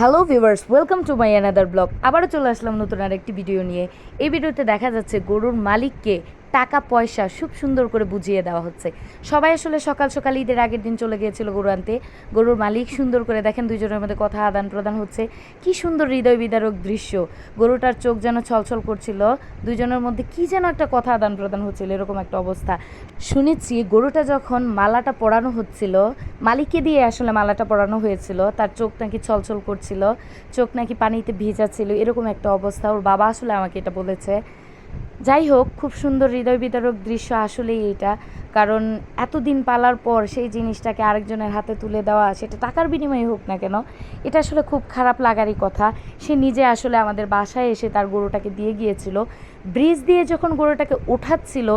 Hello viewers welcome to my another blog আবারও চলে আসলাম নতুন আরেকটি ভিডিও নিয়ে। এই ভিডিওতে দেখা যাচ্ছে গরুর মালিককে টাকা পয়সা খুব সুন্দর করে বুঝিয়ে দেওয়া হচ্ছে। সবাই আসলে সকাল সকাল ঈদের আগের দিন চলে গিয়েছিল গরু আনতে। গরুর মালিক সুন্দর করে দেখেন দুইজনের মধ্যে কথা আদান প্রদান হচ্ছে। কি সুন্দর হৃদয় বিদারক দৃশ্য। গরুটার চোখ যেন ছলছল করছিল। দুইজনের মধ্যে কি যেন একটা কথা আদান প্রদান হচ্ছিল, এরকম একটা অবস্থা। শুনেছি গরুটা যখন মালাটা পরানো হচ্ছিল, মালিককে দিয়ে আসলে মালাটা পরানো হয়েছিল, তার চোখ নাকি ছলছল করছিল, চোখ নাকি পানিতে ভিজা ছিল, এরকম একটা অবস্থা। ওর বাবা আসলে আমাকে এটা বলেছে। যাই হোক, খুব সুন্দর হৃদয় বিতারক দৃশ্য আসলেই এটা কারণ এতদিন পালার পর সেই জিনিসটাকে আরেকজনের হাতে তুলে দেওয়া, সেটা টাকার বিনিময়ে হোক না কেন, এটা আসলে খুব খারাপ লাগারই কথা। সে নিজে আসলে আমাদের বাসায় এসে তার গরুটাকে দিয়ে গিয়েছিল। ব্রিজ দিয়ে যখন গরুটাকে ওঠাচ্ছিল,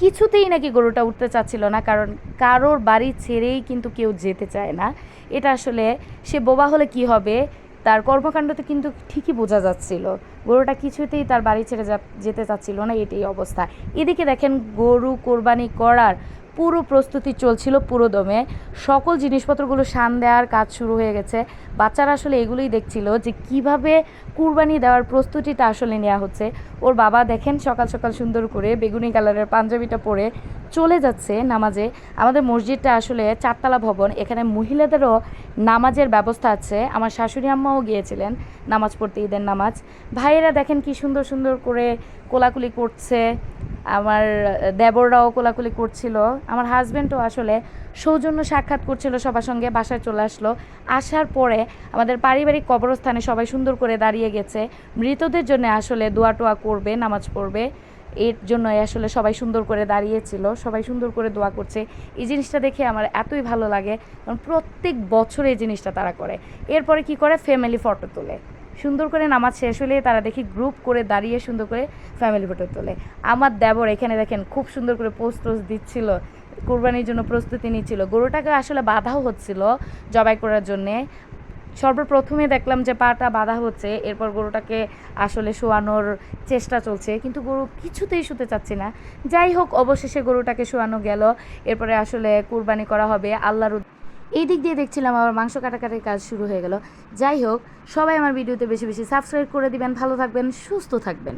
কিছুতেই নাকি গরুটা উঠতে চাচ্ছিল না, কারণ কারোর বাড়ি ছেড়েই কিন্তু কেউ যেতে চায় না। এটা আসলে সে বোবা হলে কি হবে? তার কর্মকাণ্ডতে কিন্তু ঠিকই বোঝা যাচ্ছিল। গরুটা কিছুতেই তার বাড়ি ছেড়ে যা- যেতে চাচ্ছিল না, এটাই অবস্থা। এদিকে দেখেন, গরু কোরবানি করার পুরো প্রস্তুতি চলছিল পুরো দমে সকল জিনিসপত্রগুলো শান দেওয়ার কাজ শুরু হয়ে গেছে। বাচ্চারা আসলে এগুলোই দেখছিল যে কীভাবে কুরবানি দেওয়ার প্রস্তুতিটা আসলে নেওয়া হচ্ছে। ওর বাবা দেখেন, সকাল সকাল সুন্দর করে বেগুনি কালারের পাঞ্জাবিটা পরে চলে যাচ্ছে নামাজে। আমাদের মসজিদটা আসলে চারতলা ভবন, এখানে মহিলাদেরও নামাজের ব্যবস্থা আছে। আমার শাশুড়ি আম্মাও গিয়েছিলেন নামাজ পড়তে, ঈদের নামাজ। ভাইয়েরা দেখেন কি সুন্দর সুন্দর করে কোলাকুলি করছে। আমার দেবররাও কোলাকুলি করছিল। আমার হাজব্যান্ডও আসলে সৌজন্য সাক্ষাৎ করছিল সবার সঙ্গে, বাসায় চলে আসলো। আসার পরে আমাদের পারিবারিক কবরস্থানে সবাই সুন্দর করে দাঁড়িয়ে গেছে। মৃতদের জন্য আসলে দোয়া টোয়া করবে, নামাজ পড়বে। এর জন্য আসলে সবাই সুন্দর করে দাঁড়িয়েছিল, সবাই সুন্দর করে দোয়া করছে। এই জিনিসটা দেখে আমার এতই ভালো লাগে, কারণ প্রত্যেক বছর এই জিনিসটা তারা করে। এরপরে কি করে? ফ্যামিলি ফটো তোলে। সুন্দর করে নামাজ শেষ হলে তারা দেখি গ্রুপ করে দাঁড়িয়ে সুন্দর করে ফ্যামিলি ফটো তোলে। আমার দেবর এখানে দেখেন খুব সুন্দর করে পোস্ট টোস্ট দিচ্ছিল, কোরবানির জন্য প্রস্তুতি নিচ্ছিল। গরুটাকে আসলে বাধাও হচ্ছিল জবাই করার জন্যে। সর্বপ্রথমে দেখলাম যে পাটা বাঁধা হচ্ছে, এরপর গরুটাকে আসলে শোয়ানোর চেষ্টা চলছে, কিন্তু গরু কিছুতেই শুতে চাচ্ছে না। যাই হোক, অবশেষে গরুটাকে শোয়ানো গেল, এরপরে আসলে কুরবানি করা হবে আল্লাহর এই দিক দিয়ে দেখছিলাম আমার মাংস কাটাকাটির কাজ শুরু হয়ে গেল। যাই হোক, সবাই আমার ভিডিওতে বেশি বেশি সাবস্ক্রাইব করে দিবেন, ভালো থাকবেন, সুস্থ থাকবেন।